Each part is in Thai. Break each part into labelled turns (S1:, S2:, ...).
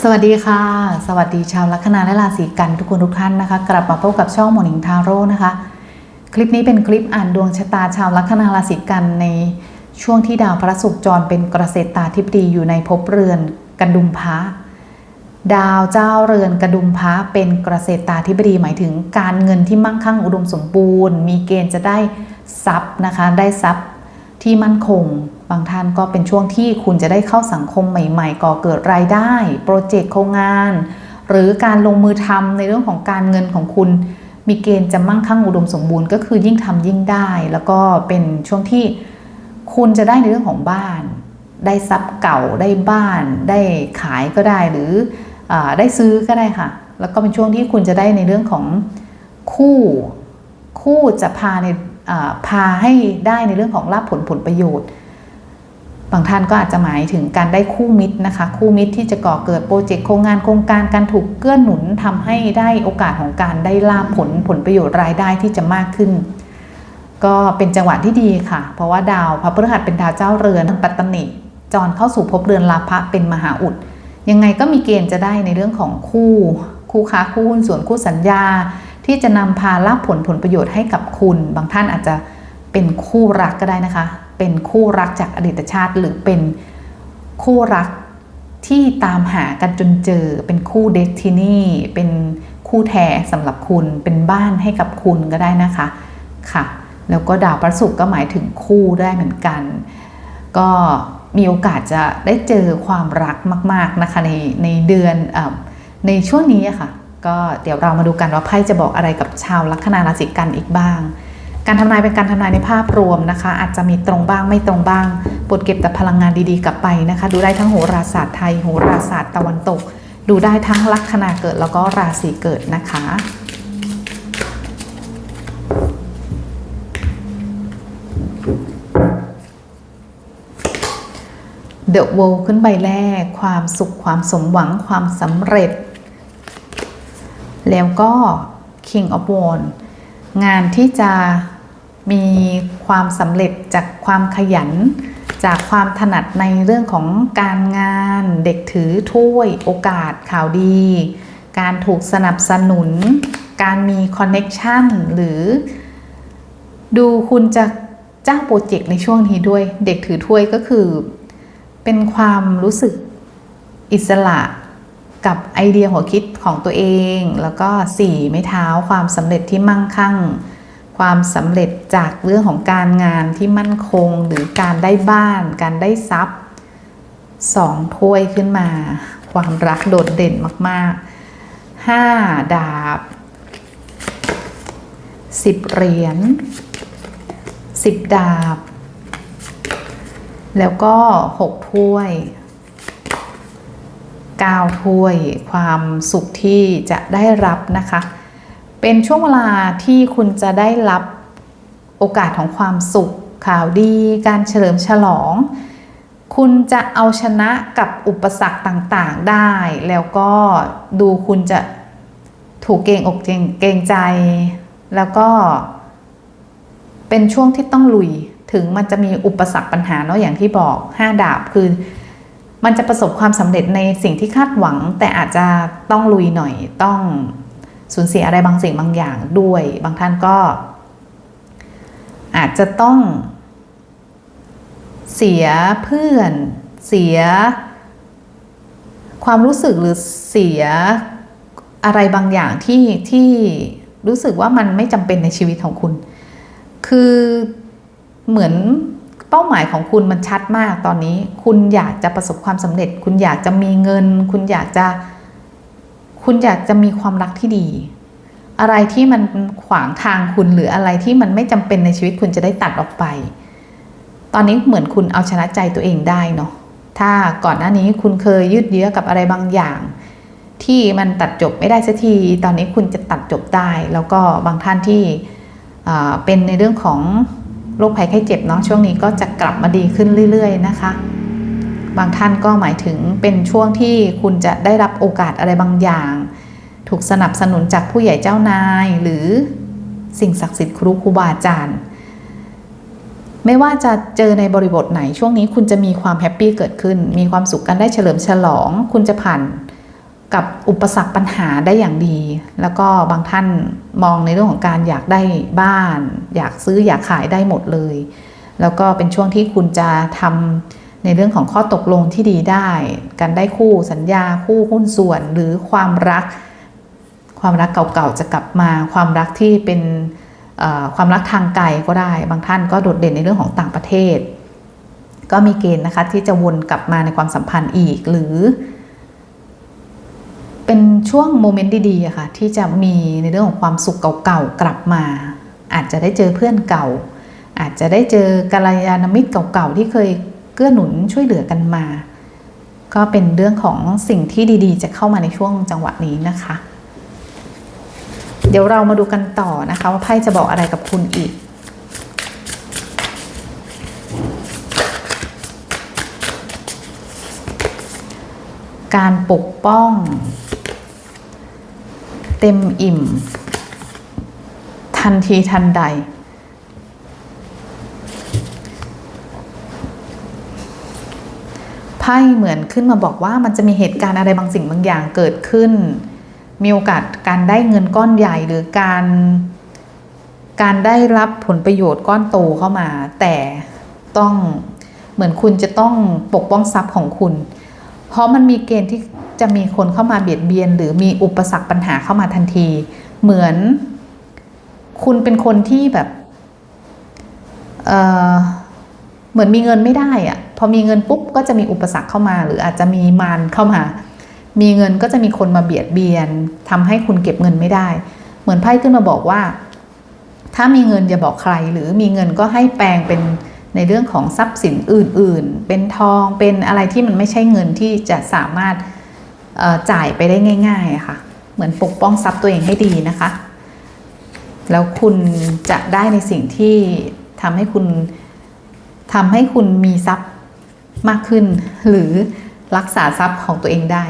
S1: สวัสดีค่ะ สวัสดีชาวลัคนาและราศีกันทุกคนทุกท่านนะคะ กลับมาพบกับช่องหมอนิงทาโร่นะคะ คลิปนี้เป็นคลิปอ่านดวงชะตาชาวลัคนาราศีกันในช่วงที่ดาวพระศุกร์จรเป็นเกษตราธิบดีอยู่ในภพเรือนกระดุมพระดาวเจ้าเรือนกระดุมพระเป็นเกษตราธิบดีหมายถึงการเงินที่มั่งคั่งอุดมสมบูรณ์ มีเกณฑ์จะได้ทรัพย์นะคะ ได้ทรัพย์ที่มั่นคง บางท่านก็เป็นช่วงที่คุณจะได้เข้าสังคมใหม่ ๆ ก่อเกิดรายได้ โปรเจกต์โครงงาน หรือการลงมือทำในเรื่องของการเงินของคุณ มีเกณฑ์จะมั่งคั่งอุดมสมบูรณ์ก็คือยิ่งทำยิ่งได้ แล้วก็เป็นช่วงที่คุณจะได้ในเรื่องของบ้าน ได้ทรัพย์เก่าได้บ้าน ได้ขายก็ได้หรืออได้ซื้อก็ได้ค่ะ แล้วก็เป็นช่วงที่คุณจะได้ในเรื่องของคู่คู่จะพาในพาให้ได้ในเรื่องของลาภผลผลประโยชน์ บางท่านก็อาจจะหมายถึงการได้คู่มิตรนะคะ คู่มิตรที่จะก่อเกิดโปรเจกต์โครงงานโครงการการถูกเกื้อหนุนทำให้ได้โอกาสของการได้ลาภผลผลประโยชน์รายได้ที่จะมากขึ้น ก็เป็นจังหวะที่ดีค่ะ เพราะว่าดาวพระพฤหัสเป็นดาวเจ้าเรือนปัตตนิจรเข้าสู่ภพเรือนลาภะเป็นมหาอุด ยังไงก็มีเกณฑ์จะได้ในเรื่องของคู่ คู่ค้าคู่หุ้นส่วนคู่สัญญา ที่จะนำพาลาผลผลประโยชน์ให้กับคุณ บางท่านอาจจะเป็นคู่รักก็ได้นะคะ เป็นคู่รักจากอดีตชาติ หรือเป็นคู่รักที่ตามหากันจนเจอ เป็นคู่เดสตินีเป็นคู่แท้สำหรับคุณ เป็นบ้านให้กับคุณก็ได้นะคะค่ะ แล้วก็ดาวพระศุกร์ก็หมายถึงคู่ได้เหมือนกัน ก็มีโอกาสจะได้เจอความรักมาก ๆนะคะในในเดือนอในช่วงนี้ค่ะ ก็เดี๋ยวเรามาดูกันว่าไพ่จะบอกอะไรกับชาวลัคนาราศีกันอีกบ้าง การทำนายเป็นการทำนายในภาพรวมนะคะ อาจจะมีตรงบ้างไม่ตรงบ้างปรดเก็บแต่พลังงานดีๆ กลับไปนะคะ ดูได้ทั้งโหราศาสตร์ไทยโหราศาสตร์ตะวันตก ดูได้ทั้งลัคนาเกิดแล้วก็ราศีเกิดนะคะเดอะ o วขึ้นใบแรก ความสุขความสมหวังความสำเร็จ แล้วก็ King of w a n d งานที่จะ มีความสำเร็จจากความขยัน จากความถนัดในเรื่องของการงานเด็กถือถ้วยโอกาสข่าวดี การถูกสนับสนุน การมีคอนเน็ชันหรือ ดูคุณจะเจ้าโปรเจกต์ในช่วงนี้ด้วย เด็กถือถ้วยก็คือ เป็นความรู้สึกอิสระกับไอเดียหัวคิดของตัวเอง แล้วก็สี่ไม้เท้าความสำเร็จที่มั่งคั่ง ความสำเร็จจากเรื่องของการงานที่มั่นคงหรือการได้บ้าน การได้ทรัพย์สองถ้วยขึ้นมา ความรักโดดเด่นมากๆห้าดาบสิบเหรียญสิบดาบ แล้วก็หกถ้วย9ถ้วย ความสุขที่จะได้รับนะคะ เป็นช่วงเวลาที่คุณจะได้รับโอกาสของความสุข ข่าวดี การเฉลิมฉลอง คุณจะเอาชนะกับอุปสรรคต่างๆได้ แล้วก็ดูคุณจะถูกเกงอกเกรงเกรงใจ แล้วก็เป็นช่วงที่ต้องลุยถึงมันจะมีอุปสรรคปัญหาเนาะอย่างที่บอก 5 ดาบคือ มันจะประสบความสำเร็จในสิ่งที่คาดหวัง แต่อาจจะต้องลุยหน่อยต้อง สูญเสียอะไรบางสิ่งบางอย่างด้วย บางท่านก็ อาจจะต้อง เสียเพื่อน เสีย ความรู้สึกหรือเสียอะไรบางอย่างที่ที่รู้สึกว่ามันไม่จำเป็นในชีวิตของคุณ คือเหมือนเป้าหมายของคุณมันชัดมากตอนนี้ คุณอยากจะประสบความสำเร็จ คุณอยากจะมีเงิน คุณอยากจะ คุณอยากจะมีความรักที่ดี อะไรที่มันขวางทางคุณหรืออะไรที่มันไม่จำเป็นในชีวิตคุณจะได้ตัดออกไป ตอนนี้เหมือนคุณเอาชนะใจตัวเองได้เนาะถ้าก่อนหน้านี้คุณเคยยืดเยื้อกับอะไรบางอย่าง ที่มันตัดจบไม่ได้สักที ตอนนี้คุณจะตัดจบได้ แล้วก็บางท่านที่เป็นในเรื่องของโรคภัยไข้เจ็บเนาะช่วงนี้ก็จะกลับมาดีขึ้นเรื่อย ๆ นะคะ บางท่านก็หมายถึงเป็นช่วงที่คุณจะได้รับโอกาสอะไรบางอย่าง ถูกสนับสนุนจากผู้ใหญ่เจ้านาย หรือสิ่งศักดิ์สิทธิ์ครูครูบาอาจารย์ ไม่ว่าจะเจอในบริบทไหนช่วงนี้คุณจะมีความแฮปปี้เกิดขึ้น มีความสุขกันได้เฉลิมฉลอง คุณจะผ่านกับอุปสรรคปัญหาได้อย่างดี แล้วก็บางท่านมองในเรื่องของการอยากได้บ้าน อยากซื้ออยากขายได้หมดเลย แล้วก็เป็นช่วงที่คุณจะทำ ในเรื่องของข้อตกลงที่ดีได้ การได้คู่สัญญาคู่หุ้นส่วนหรือความรัก ความรักเก่าๆจะกลับมา ความรักที่เป็นความรักทางไกลก็ได้ บางท่านก็โดดเด่นในเรื่องของต่างประเทศ ก็มีเกณฑ์นะคะที่จะวนกลับมาในความสัมพันธ์อีกหรือ เป็นช่วงโมเมนต์ดีๆะค่ะที่จะมีในเรื่องของความสุขเก่าๆกลับมา อาจจะได้เจอเพื่อนเก่า อาจจะได้เจอกัลยาณมิตรเก่าๆที่เคย เกื้อหนุนช่วยเหลือกันมา ก็เป็นเรื่องของสิ่งที่ดีๆ จะเข้ามาในช่วงจังหวะนี้นะคะ เดี๋ยวเรามาดูกันต่อนะคะ ว่าไพ่จะบอกอะไรกับคุณอีกการปกป้อง เต็มอิ่ม ทันทีทันใด ไพ่เหมือนขึ้นมาบอกว่ามันจะมีเหตุการณ์อะไรบางสิ่งบางอย่างเกิดขึ้น มีโอกาสการได้เงินก้อนใหญ่หรือการ การได้รับผลประโยชน์ก้อนโตเข้ามา แต่ต้องเหมือนคุณจะต้องปกป้องทรัพย์ของคุณ เพราะมันมีเกณฑ์ที่จะมีคนเข้ามาเบียดเบียน หรือมีอุปสรรคปัญหาเข้ามาทันที เหมือน คุณเป็นคนที่แบบเเหมือนมีเงินไม่ได้อะ อมีเงินปุ๊บก็จะมีอุปสรรคเข้ามา หรืออาจจะมีมารเข้ามา มีเงินก็จะมีคนมาเบียดเบียนทำให้คุณเก็บเงินไม่ได้ เหมือนไพ่ขึ้นมาบอกว่า ถ้ามีเงินอย่าบอกใคร หรือมีเงินก็ให้แปลงเป็นในเรื่องของทรัพย์สินอื่น ๆ เป็นทองเป็นอะไรที่มันไม่ใช่เงินที่จะสามารถจ่ายไปได้ง่ายๆค่ะ เหมือนปกป้องทรัพย์ตัวเองให้ดีนะคะ แล้วคุณจะได้ในสิ่งที่ทำให้คุณทำให้คุณมีทรัพย์ มากขึ้น หรือรักษาทรัพย์ของตัวเองได้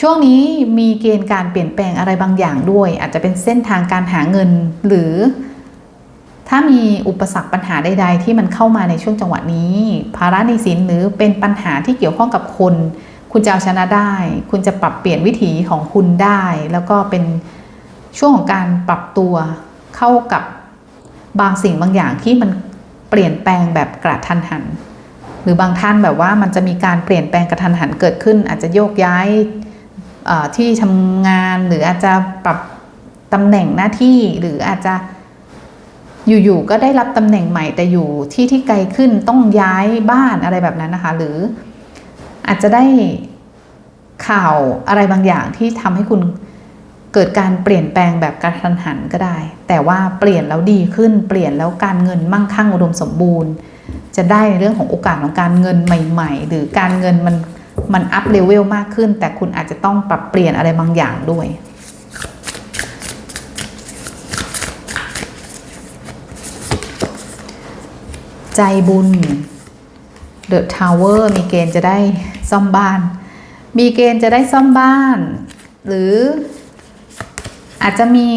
S1: ช่วงนี้มีเกณฑ์การเปลี่ยนแปลงอะไรบางอย่างด้วย อาจจะเป็นเส้นทางการหาเงิน หรือ ถ้ามีอุปสรรคปัญหาใด ๆ ที่มันเข้ามาในช่วงจังหวะนี้ ภาระในสินหรือเป็นปัญหาที่เกี่ยวข้องกับคน คุณจะเอาชนะได้ คุณจะปรับเปลี่ยนวิถีของคุณได้ แล้วก็เป็นช่วงของการปรับตัวเข้ากับบางสิ่งบางอย่างที่มันเปลี่ยนแปลงแบบกระทันหัน หรือบางท่านแบบว่ามันจะมีการเปลี่ยนแปลงกระทันหันเกิดขึ้น อาจจะโยกย้ายที่ทำงานหรืออาจจะปรับตำแหน่งหน้าที่หรืออาจจะอยู่ๆก็ได้รับตำแหน่งใหม่แต่อยู่ที่ที่ไกลขึ้นต้องย้ายบ้านอะไรแบบนั้นนะคะ หรืออาจจะได้ข่าวอะไรบางอย่างที่ทำให้คุณ เกิดการเปลี่ยนแปลงแบบกระทันหันก็ได้ แต่ว่าเปลี่ยนแล้วดีขึ้น เปลี่ยนแล้วการเงินมั่งคั่งอุดมสมบูรณ์ จะได้ในเรื่องของโอกาสของการเงินใหม่ ๆ หรือการเงินมันมันอัพเลเวลมากขึ้น แต่คุณอาจจะต้องปรับเปลี่ยนอะไรบางอย่างด้วยใจบุญ The Tower มีเกณฑ์จะได้ซ่อมบ้าน มีเกณฑ์จะได้ซ่อมบ้าน หรือ อาจจะมี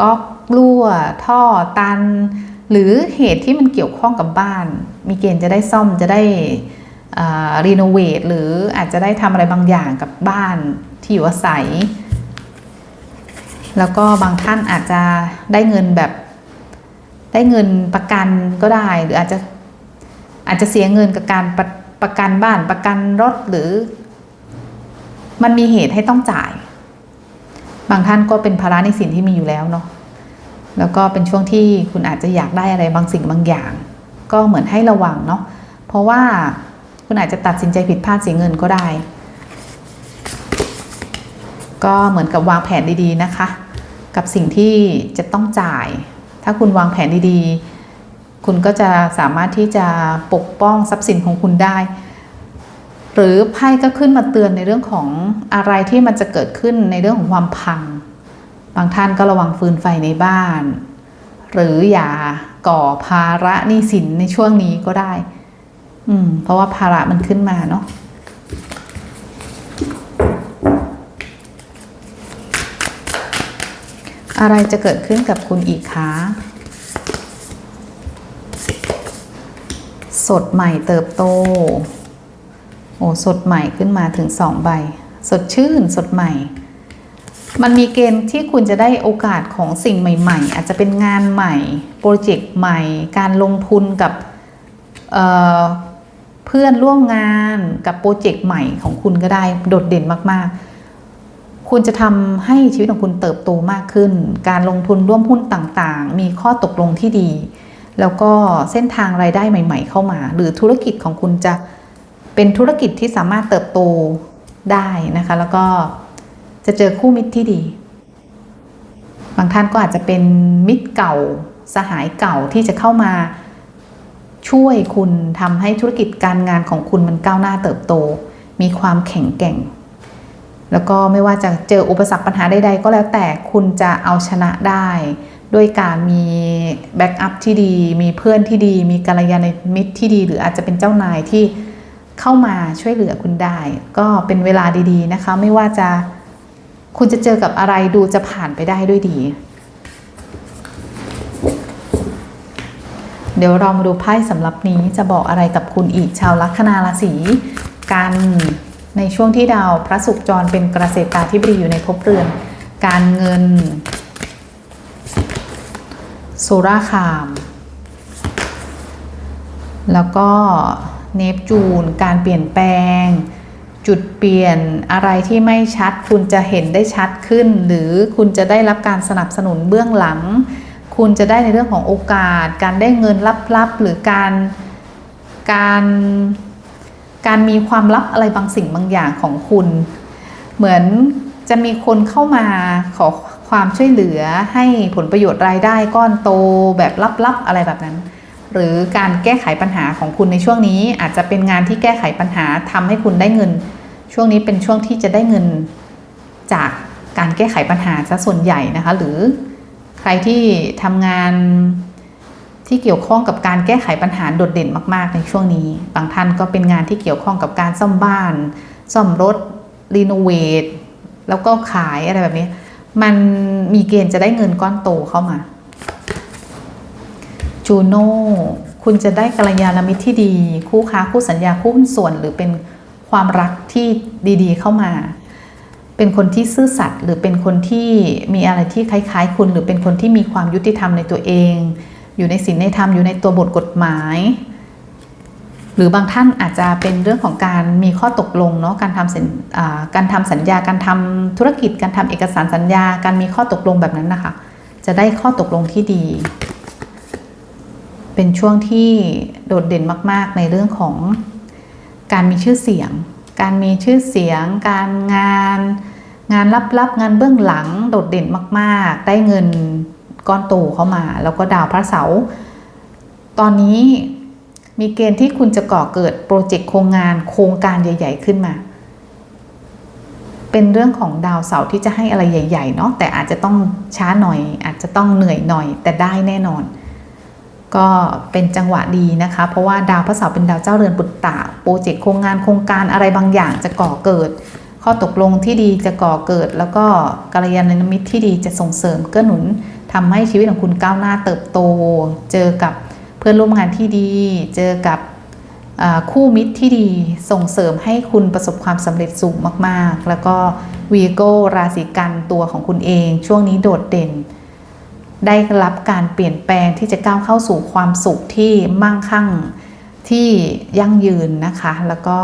S1: ก๊อกรั่วท่อตัน หรือเหตุที่มันเกี่ยวข้องกับบ้าน มีเกณฑ์จะได้ซ่อมจะได้รีโนเวทหรืออาจจะได้ทำอะไรบางอย่างกับบ้านที่อยู่อาศัย แล้วก็บางท่านอาจจะได้เงินแบบได้เงินประกันก็ได้ หรืออาจจะอาจจะเสียเงินกับการประประกันบ้านประกันรถหรือ มันมีเหตุให้ต้องจ่าย บางท่านก็เป็นภาระในสินที่มีอยู่แล้วเนาะแล้วก็เป็นช่วงที่คุณอาจจะอยากได้อะไรบางสิ่งบางอย่าง ก็เหมือนให้ระวังเนาะเพราะว่าคุณอาจจะตัดสินใจผิดพลาดเสียเงินก็ได้ ก็เหมือนกับวางแผนดีๆนะคะ กับสิ่งที่จะต้องจ่าย ถ้าคุณวางแผนดีๆ คุณก็จะสามารถที่จะปกป้องทรัพย์สินของคุณได้ หรือไพ่ก็ขึ้นมาเตือนในเรื่องของอะไรที่มันจะเกิดขึ้นในเรื่องของความพัง บางท่านก็ระวังฟืนไฟในบ้าน หรืออย่าก่อภาระหนี้สินในช่วงนี้ก็ได้ อืม เพราะว่าภาระมันขึ้นมาเนาะอะไรจะเกิดขึ้นกับคุณอีกคะสดใหม่เติบโต โอ้สดใหม่ขึ้นมาถึงสองใบ สดชื่นสดใหม่ มันมีเกณฑ์ที่คุณจะได้โอกาสของสิ่งใหม่ ๆ อาจจะเป็นงานใหม่ โปรเจกต์ใหม่ การลงทุนกับเเพื่อนร่วมงานกับโปรเจกต์ใหม่ของคุณก็ได้โดดเด่นมากๆคุณจะทำให้ชีวิตของคุณเติบโตมากขึ้น การลงทุนร่วมหุ้นต่างๆ มีข้อตกลงที่ดี แล้วก็เส้นทางรายได้ใหม่ ๆ เข้ามา หรือธุรกิจของคุณจะ เป็นธุรกิจที่สามารถเติบโตได้นะคะ แล้วก็จะเจอคู่มิตรที่ดี บางท่านก็อาจจะเป็นมิตรเก่าสหายเก่าที่จะเข้ามาช่วยคุณทำให้ธุรกิจการงานของคุณมันก้าวหน้าเติบโต มีความแข็งแกร่ง แล้วก็ไม่ว่าจะเจออุปสรรคปัญหาใดๆก็แล้วแต่คุณจะเอาชนะได้ด้วยการมีแบ็กอัพที่ดี มีเพื่อนที่ดี มีกัลยาณมิตรที่ดี หรืออาจจะเป็นเจ้านายที่ เข้ามาช่วยเหลือคุณได้ ก็เป็นเวลาดีๆนะคะ ไม่ว่าจะคุณจะเจอกับอะไรดูจะผ่านไปได้ด้วยดี เดี๋ยวเรามาดูไพ่สำหรับนี้จะบอกอะไรกับคุณอีกชาวลัคนาราศีกันในช่วงที่ดาวพระศุกร์จรเป็นเกษตราธิบดีอยู่ในภพเรือน การเงินโซราคาม แล้วก็ เนปจูน การเปลี่ยนแปลง จุดเปลี่ยนอะไรที่ไม่ชัด คุณจะเห็นได้ชัดขึ้น หรือคุณจะได้รับการสนับสนุนเบื้องหลัง คุณจะได้ในเรื่องของโอกาส การได้เงินลับๆ หรือการการการมีความลับอะไรบางสิ่งบางอย่างของคุณ เหมือนจะมีคนเข้ามาขอความช่วยเหลือให้ผลประโยชน์รายได้ก้อนโตแบบลับๆอะไรแบบนั้น หรือการแก้ไขปัญหาของคุณในช่วงนี้ อาจจะเป็นงานที่แก้ไขปัญหาทำให้คุณได้เงิน ช่วงนี้เป็นช่วงที่จะได้เงินจากการแก้ไขปัญหาซะส่วนใหญ่นะคะ หรือใครที่ทำงานที่เกี่ยวข้องกับการแก้ไขปัญหาโดดเด่นมากๆ ในช่วงนี้ บางท่านก็เป็นงานที่เกี่ยวข้องกับการซ่อมบ้าน ซ่อมรถ รีโนเวท แล้วก็ขายอะไรแบบนี้ มันมีเกณฑ์จะได้เงินก้อนโตเข้ามา จูโน่คุณจะได้กัลยาณมิตรที่ดี คู่ค้าคู่สัญญาคู่หุ้นส่วน หรือเป็นความรักที่ดีๆ เข้ามา เป็นคนที่ซื่อสัตย์หรือเป็นคนที่มีอะไรที่คล้ายๆ คุณ หรือเป็นคนที่มีความยุติธรรมในตัวเอง อยู่ในศีลในธรรมอยู่ในตัวบทกฎหมาย หรือบางท่านอาจจะเป็นเรื่องของการมีข้อตกลงเนาะการทำการทำสัญญาการทำธุรกิจ การทำเอกสารสัญญา การมีข้อตกลงแบบนั้นนะคะ จะได้ข้อตกลงที่ดี เป็นช่วงที่โดดเด่นมาก ๆ ในเรื่องของการมีชื่อเสียง การมีชื่อเสียง การงาน งานลับๆ งานเบื้องหลังโดดเด่นมาก ๆ ได้เงินก้อนโตเข้ามา แล้วก็ดาวพระเสาร์ตอนนี้มีเกณฑ์ที่คุณจะก่อเกิดโปรเจกต์โครงงานโครงการใหญ่ ๆ ขึ้นมา เป็นเรื่องของดาวเสาร์ที่จะให้อะไรใหญ่ ๆ เนาะแต่อาจจะต้องช้าหน่อย อาจจะต้องเหนื่อยหน่อย แต่ได้แน่นอน ก็เป็นจังหวะดีนะคะ เพราะว่าดาวพระเสาร์เป็นดาวเจ้าเรือนปุตตะโปรเจกต์โครงงานโครงการอะไรบางอย่างจะก่อเกิด ข้อตกลงที่ดีจะก่อเกิด แล้วก็กัลยาณมิตรที่ดีจะส่งเสริมเกื้อหนุนทำให้ชีวิตของคุณก้าวหน้าเติบโต เจอกับเพื่อนร่วมงานที่ดี เจอกับคู่มิตรที่ดีส่งเสริมให้คุณประสบความสำเร็จสูงมาก ๆ แล้วก็วีโก้ราศีกันตัวของคุณเอง ช่วงนี้โดดเด่น ได้รับการเปลี่ยนแปลงที่จะก้าวเข้าสู่ความสุขที่มั่งคั่งที่ยั่งยืนนะคะ แล้วก็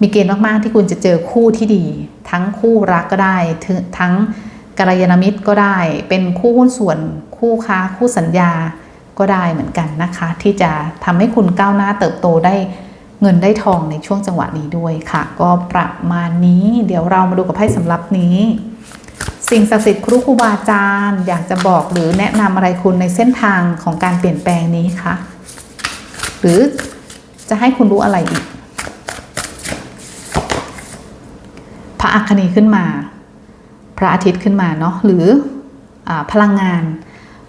S1: มีเกณฑ์มาก ๆ ที่คุณจะเจอคู่ที่ดี ทั้งคู่รักก็ได้ ทั้งกัลยาณมิตรก็ได้ เป็นคู่หุ้นส่วนคู่ค้าคู่สัญญาก็ได้เหมือนกันนะคะ ที่จะทำให้คุณก้าวหน้าเติบโตได้เงินได้ทองในช่วงจังหวะนี้ด้วยค่ะ ก็ประมาณนี้ เดี๋ยวเรามาดูกับไพ่สำรับนี้ สิ่งศักดิ์สิทธิ์ครูครูบาอาจารย์ อยากจะบอกหรือแนะนำอะไรคุณในเส้นทางของการเปลี่ยนแปลงนี้คะหรือจะให้คุณรู้อะไรอีก พระอัคนีขึ้นมา พระอาทิตย์ขึ้นมาเนาะหรืออพลังงาน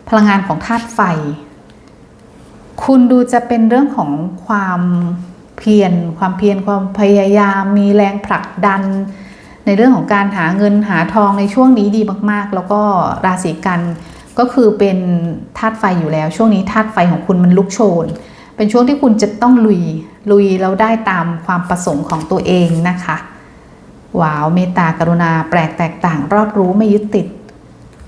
S1: พลังงานของธาตุไฟ คุณดูจะเป็นเรื่องของความเพียรความเพียรความพยายามมีแรงผลักดัน ในเรื่องของการหาเงินหาทองในช่วงนี้ดีมากๆ แล้วก็ราศีกันก็คือเป็นธาตุไฟอยู่แล้ว ช่วงนี้ธาตุไฟของคุณมันลุกโชน เป็นช่วงที่คุณจะต้องลุยลุยแล้วได้ตามความประสงค์ของตัวเองนะคะว้าวเมตตากรุณาแปลกแตกต่างรอบรู้ไม่ยึดติด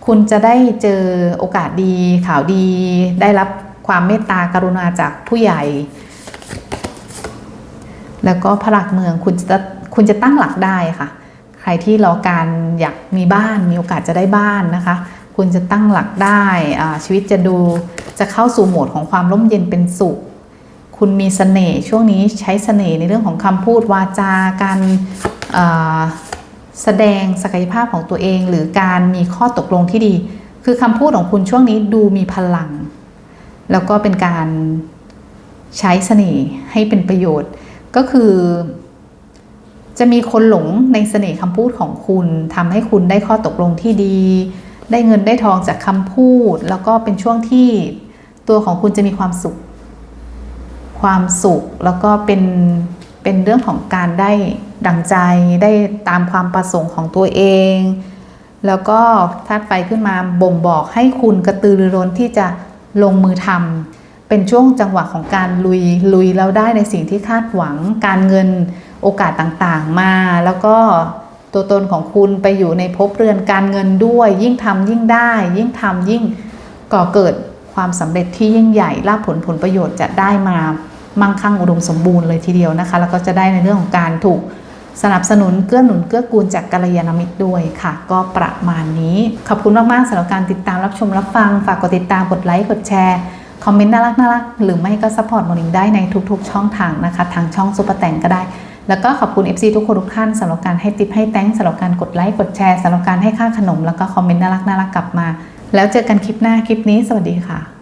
S1: คุณจะได้เจอโอกาสดีข่าวดี ได้รับความเมตตากรุณาจากผู้ใหญ่ แล้วก็พลักเมืองคุณจะคุณจะตั้งหลักได้ค่ะ ใครที่รอการอยากมีบ้านมีโอกาสจะได้บ้านนะคะ คุณจะตั้งหลักได้ชีวิตจะดูจะเข้าสู่โหมดของความร่มเย็นเป็นสุข คุณมีเสน่ห์ช่วงนี้ใช้เสน่ห์ในเรื่องของคำพูดวาจาการแสดงศักยภาพของตัวเอง หรือการมีข้อตกลงที่ดี คือคำพูดของคุณช่วงนี้ดูมีพลัง แล้วก็เป็นการใช้เสน่ห์ให้เป็นประโยชน์ก็คือ จะมีคนหลงในเสน่ห์คำพูดของคุณทำให้คุณได้ข้อตกลงที่ดี ได้เงินได้ทองจากคำพูด แล้วก็เป็นช่วงที่ตัวของคุณจะมีความสุข ความสุขแล้วก็เป็นเป็นเรื่องของการได้ดังใจได้ตามความประสงค์ของตัวเอง แล้วก็ธาตุไฟขึ้นมาบ่งบอกให้คุณกระตือรือร้นที่จะลงมือทำเป็นช่วงจังหวะของการลุยลุยแล้วได้ในสิ่งที่คาดหวังการเงิน โอกาสต่างๆมา แล้วก็ตัวตนของคุณไปอยู่ในภพเรือนการเงินด้วย ยิ่งทำยิ่งได้ ยิ่งทำยิ่งก่อเกิดความสำเร็จที่ยิ่งใหญ่ลาภผลผลประโยชน์จะได้มามั่งคั่งอุดมสมบูรณ์เลยทีเดียวนะคะ แล้วก็จะได้ในเรื่องของการถูกสนับสนุนเกื้อหนุนเกื้อกูลจากกัลยาณมิตรด้วยค่ะ ก็ประมาณนี้ ขอบคุณมาก ๆสำหรับการติดตามรับชมรับฟัง ฝากกดติดตามกดไลค์กดแชร์คอมเมนต์น่ารักน่ารักหรือไม่ก็ซัพพอร์ตมอนิงได้ในทุก ๆ ช่องทางนะคะ ทางช่องซุปเปอร์แตงก็ได้ แล้วก็ขอบคุณ FC ทุกคนทุกท่านสำหรับการให้ติปให้แตงสำหรับการกดไลค์กดแชร์สำหรับการให้ค่าขนม แล้วก็คอมเมนต์น่ารักน่ารักกลับมา แล้วเจอกันคลิปหน้าคลิปนี้ สวัสดีค่ะ